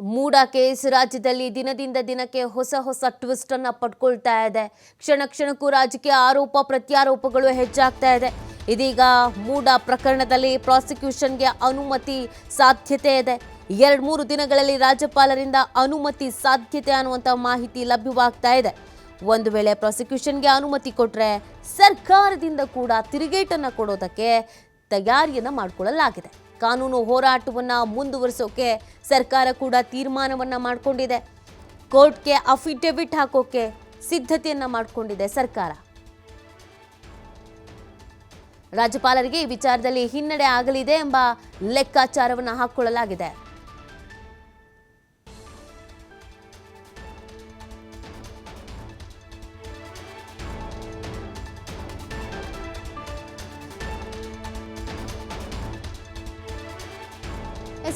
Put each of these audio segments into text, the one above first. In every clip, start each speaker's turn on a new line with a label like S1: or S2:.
S1: ಮೂಡ case ರಾಜ್ಯದಲ್ಲಿ ದಿನದಿಂದ ದಿನಕ್ಕೆ ಹೊಸ ಹೊಸ ಟ್ವಿಸ್ಟ್ ಅನ್ನ ಪಡ್ಕೊಳ್ತಾ ಇದೆ. ಕ್ಷಣ ಕ್ಷಣಕ್ಕೂ ರಾಜಕೀಯ ಆರೋಪ, ಪ್ರತ್ಯಾರೋಪಗಳು ಹೆಚ್ಚಾಗ್ತಾ ಇದೆ. ಇದೀಗ ಮೂಡ ಪ್ರಕರಣದಲ್ಲಿ ಪ್ರಾಸಿಕ್ಯೂಷನ್ಗೆ ಅನುಮತಿ ಸಾಧ್ಯತೆ ಇದೆ. ಎರಡು ಮೂರು ದಿನಗಳಲ್ಲಿ ರಾಜ್ಯಪಾಲರಿಂದ ಅನುಮತಿ ಸಾಧ್ಯತೆ ಅನ್ನುವಂಥ ಮಾಹಿತಿ ಲಭ್ಯವಾಗ್ತಾ ಇದೆ. ಒಂದು ವೇಳೆ ಪ್ರಾಸಿಕ್ಯೂಷನ್ಗೆ ಅನುಮತಿ ಕೊಟ್ಟರೆ ಸರ್ಕಾರದಿಂದ ಕೂಡ ತಿರುಗೇಟನ್ನು ಕೊಡೋದಕ್ಕೆ ತಯಾರಿಯನ್ನ ಮಾಡಿಕೊಳ್ಳಲಾಗಿದೆ. ಕಾನೂನು ಹೋರಾಟವನ್ನು ಮುಂದುವರಿಸೋಕೆ ಸರ್ಕಾರ ಕೂಡ ತೀರ್ಮಾನವನ್ನು ಮಾಡಿಕೊಂಡಿದೆ. ಕೋರ್ಟ್ಗೆ ಅಫಿಡವಿಟ್ ಹಾಕೋಕೆ ಸಿದ್ಧತೆಯನ್ನು ಮಾಡಿಕೊಂಡಿದೆ ಸರ್ಕಾರ. ರಾಜ್ಯಪಾಲರಿಗೆ ಈ ವಿಚಾರದಲ್ಲಿ ಹಿನ್ನಡೆ ಆಗಲಿದೆ ಎಂಬ ಲೆಕ್ಕಾಚಾರವನ್ನು ಹಾಕೊಳ್ಳಲಾಗಿದೆ.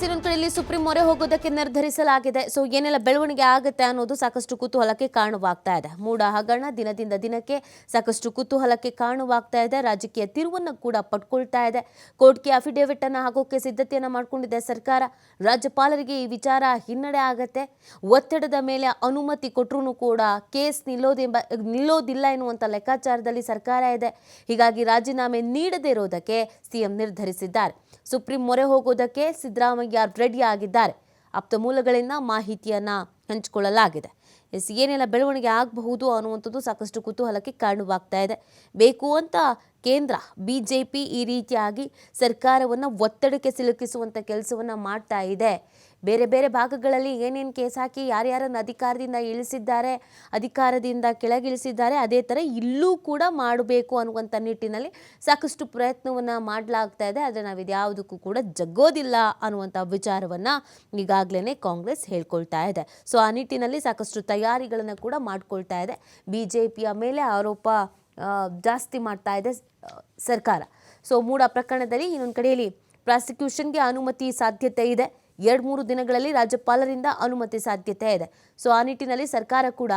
S1: ಇನ್ನೊಂದು ಸುಪ್ರೀಂ ಮೊರೆ ಹೋಗೋದಕ್ಕೆ ನಿರ್ಧರಿಸಲಾಗಿದೆ. ಸೊ ಏನೆಲ್ಲ ಬೆಳವಣಿಗೆ ಆಗುತ್ತೆ ಅನ್ನೋದು ಸಾಕಷ್ಟು ಕುತೂಹಲಕ್ಕೆ ಕಾರಣವಾಗ್ತಾ ಇದೆ. ಮೂಡ ಹಗರಣ ದಿನದಿಂದ ದಿನಕ್ಕೆ ಸಾಕಷ್ಟು ಕುತೂಹಲಕ್ಕೆ ಕಾರಣವಾಗ್ತಾ ಇದೆ. ರಾಜಕೀಯ ತಿರುವನ್ನು ಕೂಡ ಪಡ್ಕೊಳ್ತಾ ಇದೆ. ಕೋರ್ಟ್ಗೆ ಅಫಿಡೇವಿಟ್ ಅನ್ನು ಹಾಕೋಕೆ ಸಿದ್ಧತೆಯನ್ನ ಮಾಡ್ಕೊಂಡಿದೆ ಸರ್ಕಾರ. ರಾಜ್ಯಪಾಲರಿಗೆ ಈ ವಿಚಾರ ಹಿನ್ನಡೆ ಆಗತ್ತೆ. ಒತ್ತಡದ ಮೇಲೆ ಅನುಮತಿ ಕೊಟ್ಟರು ಕೂಡ ಕೇಸ್ ನಿಲ್ಲೋದೆಂಬ, ನಿಲ್ಲೋದಿಲ್ಲ ಎನ್ನುವಂಥ ಲೆಕ್ಕಾಚಾರದಲ್ಲಿ ಸರ್ಕಾರ ಇದೆ. ಹೀಗಾಗಿ ರಾಜೀನಾಮೆ ನೀಡದೇ ಇರೋದಕ್ಕೆ ಸಿಎಂ ನಿರ್ಧರಿಸಿದ್ದಾರೆ. ಸುಪ್ರೀಂ ಮೊರೆ ಹೋಗೋದಕ್ಕೆ ಸಿದ್ದರಾಮಯ್ಯ ರೆಡಿ ಆಗಿದ್ದಾರೆ. ಆಪ್ತ ಮೂಲಗಳಿಂದ ಮಾಹಿತಿಯನ್ನ ಹಂಚಿಕೊಳ್ಳಲಾಗಿದೆ. ಎಸ್ ಏನೆಲ್ಲ ಬೆಳವಣಿಗೆ ಆಗಬಹುದು ಅನ್ನುವಂಥದ್ದು ಸಾಕಷ್ಟು ಕುತೂಹಲಕ್ಕೆ ಕಾರಣವಾಗ್ತಾ ಇದೆ. ಬೇಕು ಅಂತ ಕೇಂದ್ರ, ಬಿಜೆಪಿ ಈ ರೀತಿಯಾಗಿ ಸರ್ಕಾರವನ್ನು ಒತ್ತಡಕ್ಕೆ ಸಿಲುಕಿಸುವಂಥ ಕೆಲಸವನ್ನು ಮಾಡ್ತಾ ಇದೆ. ಬೇರೆ ಬೇರೆ ಭಾಗಗಳಲ್ಲಿ ಏನೇನು ಕೇಸ್ ಹಾಕಿ ಯಾರ್ಯಾರನ್ನು ಅಧಿಕಾರದಿಂದ ಇಳಿಸಿದ್ದಾರೆ, ಅಧಿಕಾರದಿಂದ ಕೆಳಗಿಳಿಸಿದ್ದಾರೆ, ಅದೇ ಥರ ಇಲ್ಲೂ ಕೂಡ ಮಾಡಬೇಕು ಅನ್ನುವಂಥ ನಿಟ್ಟಿನಲ್ಲಿ ಸಾಕಷ್ಟು ಪ್ರಯತ್ನವನ್ನು ಮಾಡಲಾಗ್ತಾ ಇದೆ. ಆದರೆ ನಾವು ಇದ್ಯಾವುದಕ್ಕೂ ಕೂಡ ಜಗ್ಗೋದಿಲ್ಲ ಅನ್ನುವಂಥ ವಿಚಾರವನ್ನು ಈಗಾಗಲೇ ಕಾಂಗ್ರೆಸ್ ಹೇಳ್ಕೊಳ್ತಾ ಇದೆ. ಸೊ, ಆ ನಿಟ್ಟಿನಲ್ಲಿ ಸಾಕಷ್ಟು ತಯಾರಿಗಳನ್ನು ಕೂಡ ಮಾಡ್ಕೊಳ್ತಾ ಇದೆ. ಬಿ ಜೆ ಮೇಲೆ ಆರೋಪ ಜಾಸ್ತಿ ಮಾಡ್ತಾ ಇದೆ ಸರ್ಕಾರ. ಸೊ ಮೂಡ ಪ್ರಕರಣದಲ್ಲಿ ಇನ್ನೊಂದು ಕಡೆಯಲ್ಲಿ ಪ್ರಾಸಿಕ್ಯೂಷನ್ಗೆ ಅನುಮತಿ ಸಾಧ್ಯತೆ ಇದೆ. ಎರಡು ಮೂರು ದಿನಗಳಲ್ಲಿ ರಾಜ್ಯಪಾಲರಿಂದ ಅನುಮತಿ ಸಾಧ್ಯತೆ ಇದೆ. ಸೊ ಆ ನಿಟ್ಟಿನಲ್ಲಿ ಸರ್ಕಾರ ಕೂಡ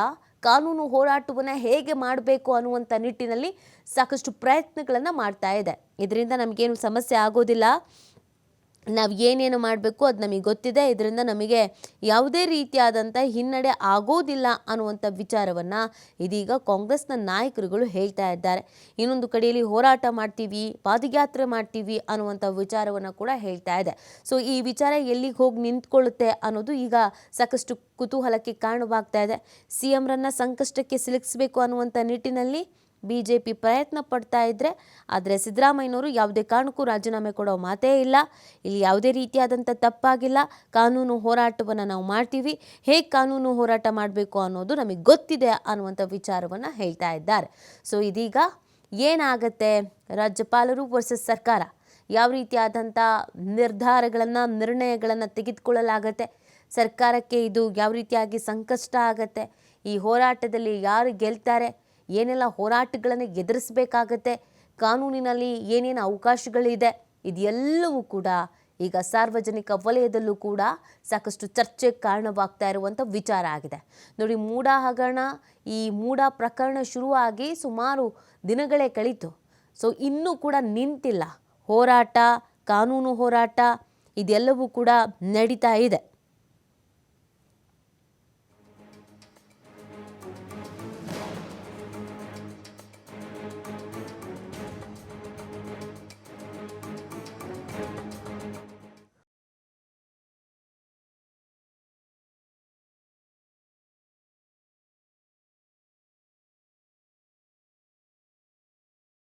S1: ಕಾನೂನು ಹೋರಾಟವನ್ನು ಹೇಗೆ ಮಾಡಬೇಕು ಅನ್ನುವಂಥ ನಿಟ್ಟಿನಲ್ಲಿ ಸಾಕಷ್ಟು ಪ್ರಯತ್ನಗಳನ್ನು ಮಾಡ್ತಾ ಇದೆ. ಇದರಿಂದ ನಮಗೇನು ಸಮಸ್ಯೆ ಆಗೋದಿಲ್ಲ. ನಾವು ಏನೇನು ಮಾಡಬೇಕು ಅದು ನಮಗೆ ಗೊತ್ತಿದೆ. ಇದರಿಂದ ನಮಗೆ ಯಾವುದೇ ರೀತಿಯಾದಂಥ ಹಿನ್ನಡೆ ಆಗೋದಿಲ್ಲ ಅನ್ನುವಂಥ ವಿಚಾರವನ್ನು ಇದೀಗ ಕಾಂಗ್ರೆಸ್ನ ನಾಯಕರುಗಳು ಹೇಳ್ತಾ ಇದ್ದಾರೆ. ಇನ್ನೊಂದು ಕಡೆಯಲ್ಲಿ ಹೋರಾಟ ಮಾಡ್ತೀವಿ, ಪಾದಯಾತ್ರೆ ಮಾಡ್ತೀವಿ ಅನ್ನುವಂಥ ವಿಚಾರವನ್ನು ಕೂಡ ಹೇಳ್ತಾ ಇದೆ. ಸೊ ಈ ವಿಚಾರ ಎಲ್ಲಿಗೆ ಹೋಗಿ ನಿಂತ್ಕೊಳ್ಳುತ್ತೆ ಅನ್ನೋದು ಈಗ ಸಾಕಷ್ಟು ಕುತೂಹಲಕ್ಕೆ ಕಾರಣವಾಗ್ತಾ ಇದೆ. ಸಿ ಎಂರನ್ನು ಸಂಕಷ್ಟಕ್ಕೆ ಸಿಲುಕಿಸಬೇಕು ಅನ್ನುವಂಥ ನಿಟ್ಟಿನಲ್ಲಿ ಬಿ ಜೆ ಪ್ರಯತ್ನ ಪಡ್ತಾ ಇದ್ರೆ, ಆದರೆ ಸಿದ್ದರಾಮಯ್ಯನವರು ಯಾವುದೇ ಕಾರಣಕ್ಕೂ ರಾಜೀನಾಮೆ ಕೊಡೋ ಮಾತೇ ಇಲ್ಲ. ಇಲ್ಲಿ ಯಾವುದೇ ರೀತಿಯಾದಂಥ ತಪ್ಪಾಗಿಲ್ಲ. ಕಾನೂನು ಹೋರಾಟವನ್ನು ನಾವು ಮಾಡ್ತೀವಿ. ಹೇಗೆ ಕಾನೂನು ಹೋರಾಟ ಮಾಡಬೇಕು ಅನ್ನೋದು ನಮಗೆ ಗೊತ್ತಿದೆ ಅನ್ನುವಂಥ ವಿಚಾರವನ್ನು ಹೇಳ್ತಾ ಇದ್ದಾರೆ. ಸೊ ಇದೀಗ ಏನಾಗತ್ತೆ? ರಾಜ್ಯಪಾಲರು ವರ್ಸಸ್ ಸರ್ಕಾರ. ಯಾವ ರೀತಿಯಾದಂಥ ನಿರ್ಧಾರಗಳನ್ನು, ನಿರ್ಣಯಗಳನ್ನು ತೆಗೆದುಕೊಳ್ಳಲಾಗತ್ತೆ? ಸರ್ಕಾರಕ್ಕೆ ಇದು ಯಾವ ರೀತಿಯಾಗಿ ಸಂಕಷ್ಟ ಆಗತ್ತೆ? ಈ ಹೋರಾಟದಲ್ಲಿ ಯಾರು ಗೆಲ್ತಾರೆ? ಏನೆಲ್ಲ ಹೋರಾಟಗಳನ್ನು ಎದುರಿಸಬೇಕಾಗತ್ತೆ, ಕಾನೂನಿನಲ್ಲಿ ಏನೇನು ಅವಕಾಶಗಳಿದೆ, ಇದೆಲ್ಲವೂ ಕೂಡ ಈಗ ಸಾರ್ವಜನಿಕ ವಲಯದಲ್ಲೂ ಕೂಡ ಸಾಕಷ್ಟು ಚರ್ಚೆಗೆ ಕಾರಣವಾಗ್ತಾ ಇರುವಂಥ ವಿಚಾರ ಆಗಿದೆ. ನೋಡಿ, ಮೂಡ ಹಗರಣ, ಈ ಮೂಡ ಪ್ರಕರಣ ಶುರುವಾಗಿ ಸುಮಾರು ದಿನಗಳೇ ಕಳೀತು. ಸೊ ಇನ್ನೂ ಕೂಡ ನಿಂತಿಲ್ಲ. ಹೋರಾಟ, ಕಾನೂನು ಹೋರಾಟ, ಇದೆಲ್ಲವೂ ಕೂಡ ನಡೀತಾ ಇದೆ.